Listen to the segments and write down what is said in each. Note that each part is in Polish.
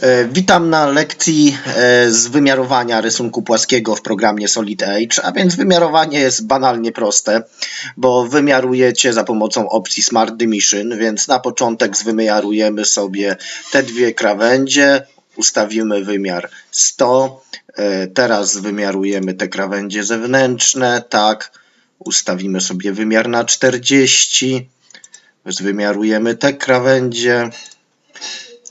E, Witam na lekcji e, z wymiarowania rysunku płaskiego w programie Solid Edge, a więc wymiarowanie jest banalnie proste, bo wymiarujecie za pomocą opcji Smart Dimension, więc na początek zwymiarujemy sobie te dwie krawędzie, ustawimy wymiar 100, e, teraz wymiarujemy te krawędzie zewnętrzne, tak, ustawimy sobie wymiar na 40, wymiarujemy te krawędzie,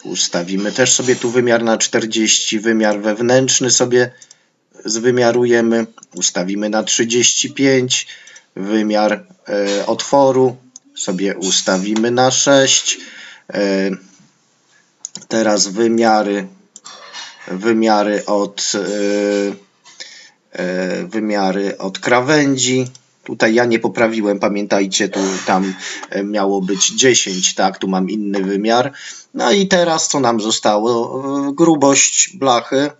Ustawimy też sobie tu wymiar na 40, wymiar wewnętrzny sobie zwymiarujemy, ustawimy na 35, wymiar e, otworu sobie ustawimy na 6. E, teraz wymiary wymiary od e, wymiary od krawędzi. Tutaj ja nie poprawiłem, pamiętajcie, tu tam e, miało być 10, tak, tu mam inny wymiar. No i teraz co nam zostało? E, Grubość blachy.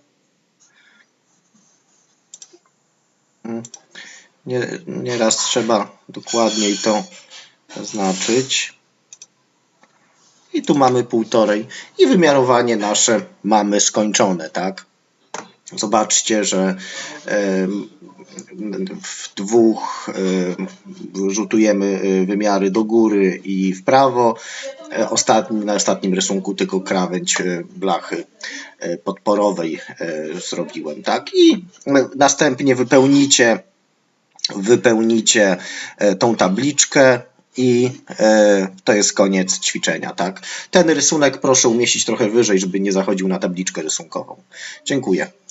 Mm. Nie, nieraz trzeba dokładniej to zaznaczyć. I tu mamy półtorej. I wymiarowanie nasze mamy skończone, tak? Zobaczcie, że w dwóch em, rzutujemy e, wymiary do góry i w prawo. E, Ostatni, na ostatnim rysunku tylko krawędź e, blachy podporowej zrobiłem, tak? I następnie wypełnicie wypełnicie tą tabliczkę i to jest koniec ćwiczenia, tak? Ten rysunek proszę umieścić trochę wyżej, żeby nie zachodził na tabliczkę rysunkową. Dziękuję.